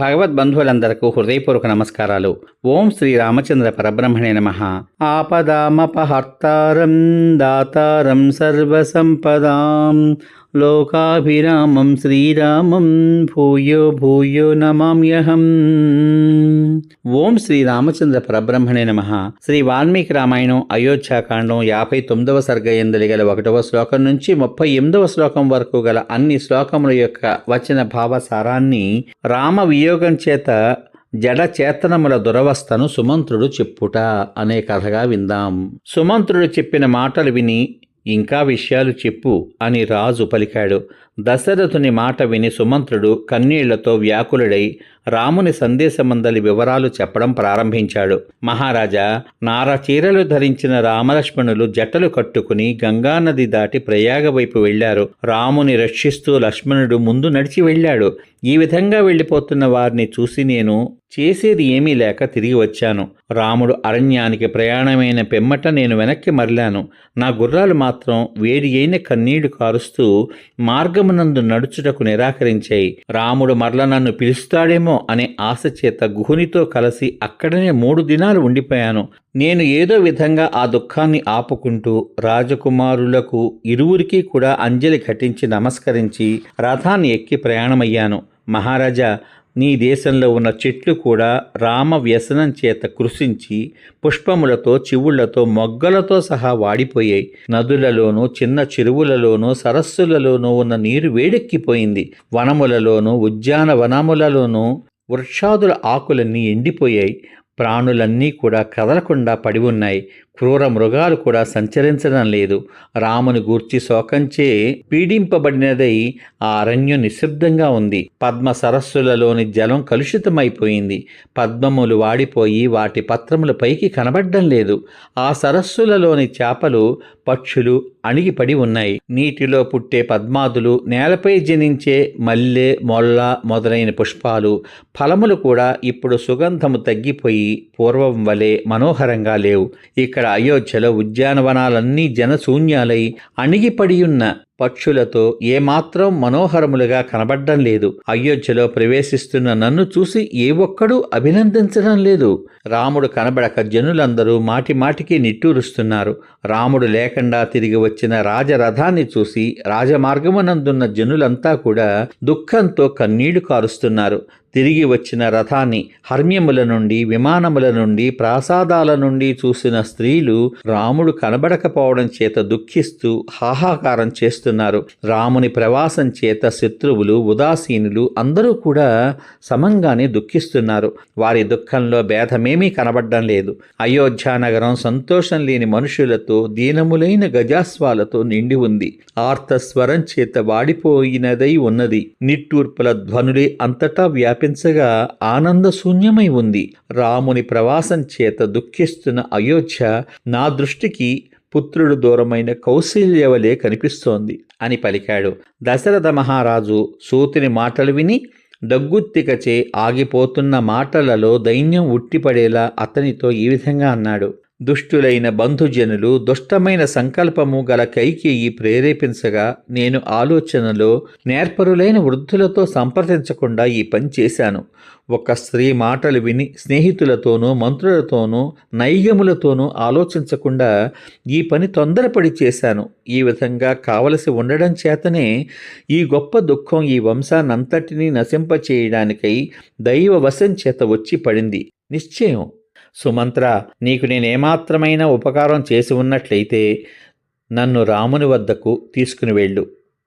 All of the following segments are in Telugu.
భగవద్బంధువులందరకు హృదయపూర్వక నమస్కారాలు. ఓం శ్రీ రామచంద్ర పరబ్రహ్మణే నమ. ఆపదామపహర్తారం దాతారం సర్వసంపదాం. లోకాభిరామం శ్రీరామం భూయో భూయో నమామ్యహం ఓం శ్రీ రామచంద్ర పరబ్రహ్మణే నమ. శ్రీ వాల్మీకి రామాయణం అయోధ్యాకాండం యాభై తొమ్మిదవ సర్గ ఎందలి గల ఒకటవ శ్లోకం నుంచి ముప్పై ఎనిమిదవ శ్లోకం వరకు గల అన్ని శ్లోకముల యొక్క వచన భావసారాన్ని రామ వినియోగం చేత జడ చేతనముల దురవస్థను సుమంత్రుడు చెప్పుట అనే కథగా విందాం. సుమంత్రుడు చెప్పిన మాటలు విని ఇంకా విషయాలు చెప్పు అని రాజు పలికాడు. దశరథుని మాట విని సుమంత్రుడు కన్నీళ్ళతో వ్యాకులుడై రాముని సందేశమందలి వివరాలు చెప్పడం ప్రారంభించాడు. మహారాజా నార చీరలు ధరించిన రామలక్ష్మణులు జట్టలు కట్టుకుని గంగానది దాటి ప్రయాగ వైపు వెళ్ళారు రాముని రక్షిస్తూ లక్ష్మణుడు ముందు నడిచి వెళ్ళాడు. ఈ విధంగా వెళ్ళిపోతున్న వారిని చూసి నేను చేసేది ఏమీ లేక తిరిగి వచ్చాను. రాముడు అరణ్యానికి ప్రయాణమైన పెమ్మట నేను వెనక్కి మరలాను. నా గుర్రాలు మాత్రం వేడి అయిన కన్నీళ్ళు కారుస్తూ మార్గమునందు నడుచుటకు నిరాకరించాయి. రాముడు మరల నన్ను పిలుస్తాడేమో? అనే ఆశ చేత గుహునితో కలిసి అక్కడనే మూడు దినాలు ఉండిపోయాను. నేను ఏదో విధంగా ఆ దుఃఖాన్ని ఆపుకుంటూ రాజకుమారులకు ఇరువురికి కూడా అంజలి ఘటించి నమస్కరించి రథాన్ని ఎక్కి ప్రయాణమయ్యాను. మహారాజా నీ దేశంలో ఉన్న చెట్లు కూడా రామ వ్యసనం చేత కృషించి పుష్పములతో చివుళ్ళతో మొగ్గలతో సహా వాడిపోయాయి. నదులలోనూ చిన్న చెరువులలోనూ సరస్సులలోనూ ఉన్న నీరు వేడెక్కిపోయింది. వనములలోనూ ఉద్యానవనములలోనూ వృక్షాదుల ఆకులన్నీ ఎండిపోయాయి. ప్రాణులన్నీ కూడా కదలకుండా పడి ఉన్నాయి. క్రూర మృగాలు కూడా సంచరించడం లేదు. రాముని గూర్చి శోకంచే పీడింపబడినదై ఆ అరణ్యం నిశ్శబ్దంగా ఉంది. పద్మ సరస్సులలోని జలం కలుషితమైపోయింది. పద్మములు వాడిపోయి వాటి పత్రములు పైకి కనబడడం లేదు. ఆ సరస్సులలోని చేపలు పక్షులు అణిగిపడి ఉన్నాయి. నీటిలో పుట్టే పద్మాదులు నేలపై జనించే మల్లె మొల్ల మొదలైన పుష్పాలు ఫలములు కూడా ఇప్పుడు సుగంధము తగ్గిపోయి పూర్వం వలె మనోహరంగా లేవు. ఇక్కడ అయోధ్యలో ఉద్యానవనాలన్నీ జనశూన్యాలై అణిగిపడియున్న పక్షులతో ఏమాత్రం మనోహరములుగా కనబడ్డం లేదు. అయోధ్యలో ప్రవేశిస్తున్న నన్ను చూసి ఏ ఒక్కడూ అభినందించడం లేదు. రాముడు కనబడక జనులందరూ మాటి మాటికి నిట్టూరుస్తున్నారు. రాముడు లేకుండా తిరిగి వచ్చిన రాజరథాన్ని చూసి రాజమార్గమునందున్న జనులంతా కూడా దుఃఖంతో కన్నీళ్ళు కారుస్తున్నారు. తిరిగి వచ్చిన రథాన్ని హర్మ్యముల నుండి విమానముల నుండి ప్రాసాదాల నుండి చూసిన స్త్రీలు రాముడు కనబడకపోవడం చేత దుఃఖిస్తూ హాహాకారం చేస్తున్నారు. రాముని ప్రవాసం చేత శత్రువులు ఉదాసీనులు అందరూ కూడా సమంగానే దుఃఖిస్తున్నారు. వారి దుఃఖంలో భేదమేమీ కనబడడం లేదు. అయోధ్య నగరం సంతోషం లేని మనుషులతో దీనములైన గజాస్వాలతో నిండి ఉంది. ఆర్తస్వరం చేత వాడిపోయినదై ఉన్నది. నిట్టూర్పుల ధ్వనులే అంతటా వ్యాపి ఆనంద శూన్యమై ఉంది. రాముని ప్రవాసం చేత దుఃఖిస్తున్న అయోధ్య నా దృష్టికి పుత్రుడు దూరమైన కౌశల్యవలే కనిపిస్తోంది అని పలికాడు. దశరథ మహారాజు సూతిని మాటలు విని దగ్గుత్తికచే ఆగిపోతున్న మాటలలో దైన్యం ఉట్టిపడేలా అతనితో ఈ విధంగా అన్నాడు. దుష్టులైన బంధుజనులు దుష్టమైన సంకల్పము గల కైకేయి ప్రేరేపించగా నేను ఆలోచనలో నేర్పరులైన వృద్ధులతో సంప్రదించకుండా ఈ పని చేశాను. ఒక స్త్రీ మాటలు విని స్నేహితులతోనూ మంత్రులతోనూ నైగములతోనూ ఆలోచించకుండా ఈ పని తొందరపడి చేశాను. ఈ విధంగా కావలసి ఉండడం చేతనే ఈ గొప్ప దుఃఖం ఈ వంశాన్నంతటినీ నశింపచేయడానికై దైవ వశం చేత వచ్చి పడింది. నిశ్చయం సుమంత్ర నీకు నేనేమాత్రమైన ఉపకారం చేసి ఉన్నట్లయితే నన్ను రాముని వద్దకు తీసుకుని వెళ్ళు.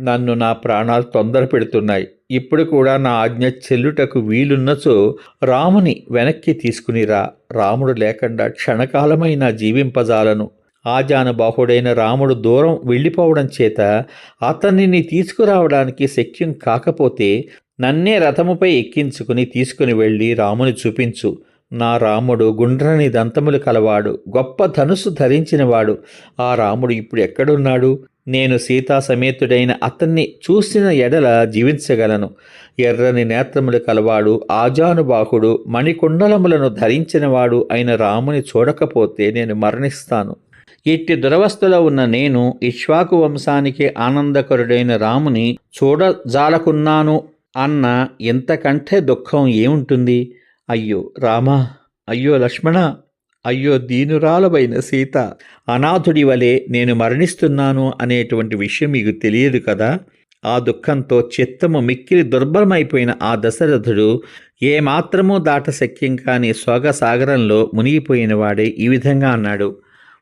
నన్ను నా ప్రాణాలు తొందర పెడుతున్నాయి. ఇప్పుడు కూడా నా ఆజ్ఞ చెల్లుటకు వీలున్నచో రాముని వెనక్కి తీసుకునిరా రాముడు లేకుండా క్షణకాలమైన జీవింపజాలను. ఆజానుబాహుడైన రాముడు దూరం వెళ్ళిపోవడం చేత అతనిని తీసుకురావడానికి శక్యం కాకపోతే నన్నే రథముపై ఎక్కించుకుని తీసుకుని వెళ్ళి రాముని చూపించు. నా రాముడు గుండ్రని దంతములు కలవాడు గొప్ప ధనుసు ధరించినవాడు. ఆ రాముడు ఇప్పుడు ఎక్కడున్నాడు? నేను సీతా సమేతుడైన అతన్ని చూసిన ఎడల జీవించగలను. ఎర్రని నేత్రములు కలవాడు ఆజానుబాహుడు మణికుండలములను ధరించినవాడు అయిన రాముని చూడకపోతే నేను మరణిస్తాను. ఇట్టి దురవస్థలో ఉన్న నేను ఇక్ష్వాకు వంశానికి ఆనందకరుడైన రాముని చూడజాలకున్నాను అన్న ఇంతకంటే దుఃఖం ఏముంటుంది? అయ్యో రామా అయ్యో లక్ష్మణ అయ్యో దీనురాలవైన సీత అనాథుడి వలె నేను మరణిస్తున్నాను అనేటువంటి విషయం మీకు తెలియదు కదా? ఆ దుఃఖంతో చిత్తము మిక్కిలి దుర్బలమైపోయిన ఆ దశరథుడు ఏమాత్రమూ దాట శక్యం కాని శోకసాగరంలో మునిగిపోయినవాడే ఈ విధంగా అన్నాడు.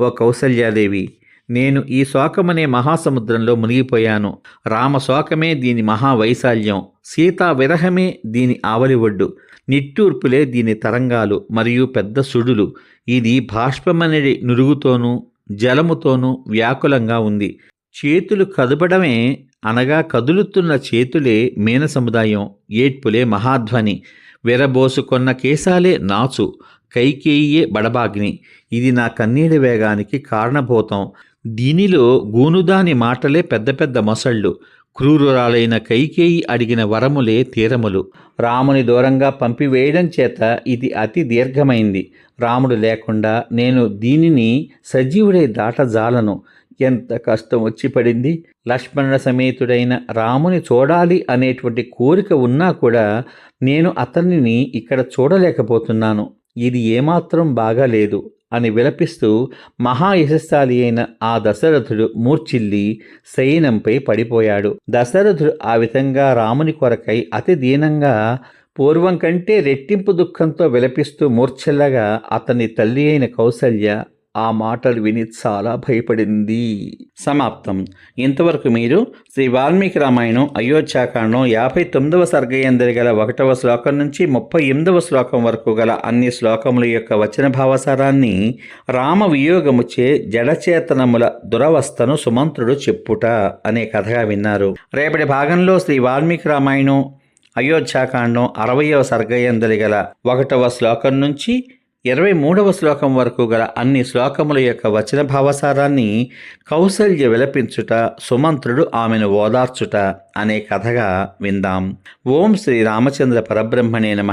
ఓ కౌసల్యాదేవి నేను ఈ శోకమనే మహాసముద్రంలో మునిగిపోయాను. రామ శోకమే దీని మహావైశాల్యం. సీతా విరహమే దీని ఆవలి ఒడ్డు నిట్టూర్పులే దీని తరంగాలు మరియు పెద్ద సుడులు. ఇది బాష్పమనడి నురుగుతోనూ జలముతోనూ వ్యాకులంగా ఉంది. చేతులు కదపడమే అనగా కదులుతున్న చేతులే మీన సముదాయం ఏడ్పులే మహాధ్వని. విరబోసుకొన్న కేశాలే నాచు కైకేయే బడబాగ్ని. ఇది నా కన్నీటి వేగానికి కారణభూతం. దీనిలో గూనుదాని మాటలే పెద్ద పెద్ద మొసళ్ళు. క్రూరురాలైన కైకేయి అడిగిన వరములే తీరములు. రాముని దూరంగా పంపివేయడం చేత ఇది అతి దీర్ఘమైంది. రాముడు లేకుండా నేను దీనిని సజీవుడై దాటజాలను. ఎంత కష్టం వచ్చి పడింది? లక్ష్మణ సమేతుడైన రాముని చూడాలి అనేటువంటి కోరిక ఉన్నా కూడా నేను అతనిని ఇక్కడ చూడలేకపోతున్నాను. ఇది ఏమాత్రం బాగాలేదు. అని విలపిస్తూ మహాయశస్సాలి అయిన ఆ దశరథుడు మూర్చిల్లి శయనంపై పడిపోయాడు. దశరథుడు ఆ విధంగా రాముని కొరకై అతి దీనంగా పూర్వం కంటే రెట్టింపు దుఃఖంతో విలపిస్తూ మూర్ఛల్లగా అతని తల్లి అయిన కౌసల్య ఆ మాటలు విని చాలా భయపడింది. సమాప్తం. ఇంతవరకు మీరు శ్రీ వాల్మీకి రామాయణం అయోధ్యాకాండం యాభై తొమ్మిదవ సర్గయందరి గల ఒకటవ శ్లోకం నుంచి ముప్పై ఎనిమిదవ శ్లోకం వరకు గల అన్ని శ్లోకముల యొక్క వచన భావసారాన్ని రామ వియోగముచే జడచేతనముల దురవస్థను సుమంత్రుడు చెప్పుట అనే కథగా విన్నారు. రేపటి భాగంలో శ్రీ వాల్మీకి రామాయణం అయోధ్యాకాండం అరవయవ సర్గయందరి గల ఒకటవ శ్లోకం నుంచి ఇరవై మూడవ శ్లోకం వరకు గల అన్ని శ్లోకముల యొక్క వచన భావసారాన్ని కౌసల్య విలపించుట సుమంత్రుడు ఆమెను ఓదార్చుట అనే కథగా విందాం. ఓం శ్రీ రామచంద్ర పరబ్రహ్మణే నమ.